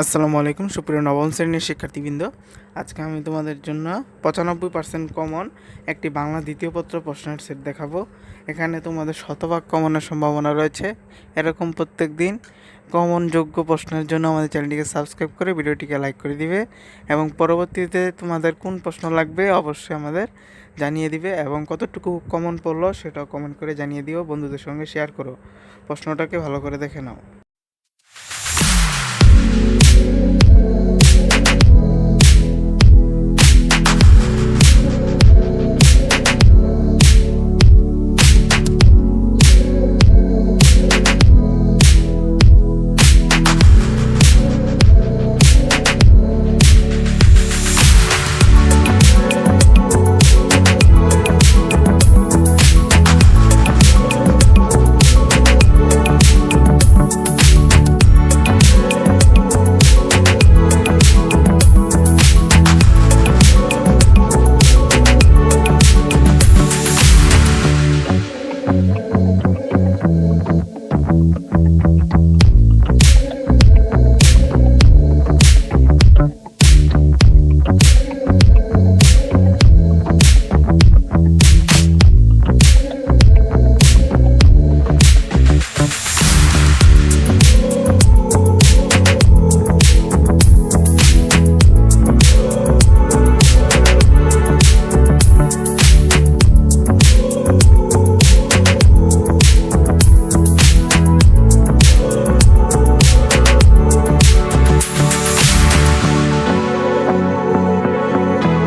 আসসালামু আলাইকুম, সুপ্রিয় নবম শ্রেণির শিক্ষার্থীবৃন্দ। আজকে আমি তোমাদের জন্য পঁচানব্বই পার্সেন্ট কমন একটি বাংলা দ্বিতীয় পত্র প্রশ্নের সেট দেখাবো। এখানে তোমাদের শতভাগ কমনের সম্ভাবনা রয়েছে। এরকম প্রত্যেক দিন কমন যোগ্য প্রশ্নের জন্য আমাদের চ্যানেলটিকে সাবস্ক্রাইব করে ভিডিওটিকে লাইক করে দিবে এবং পরবর্তীতে তোমাদের কোন প্রশ্ন লাগবে অবশ্যই আমাদের জানিয়ে দিবে এবং কতটুকু কমন পড়ল সেটাও কমেন্ট করে জানিয়ে দিও, বন্ধুদের সঙ্গে শেয়ার করো। প্রশ্নটাকে ভালো করে দেখে নাও।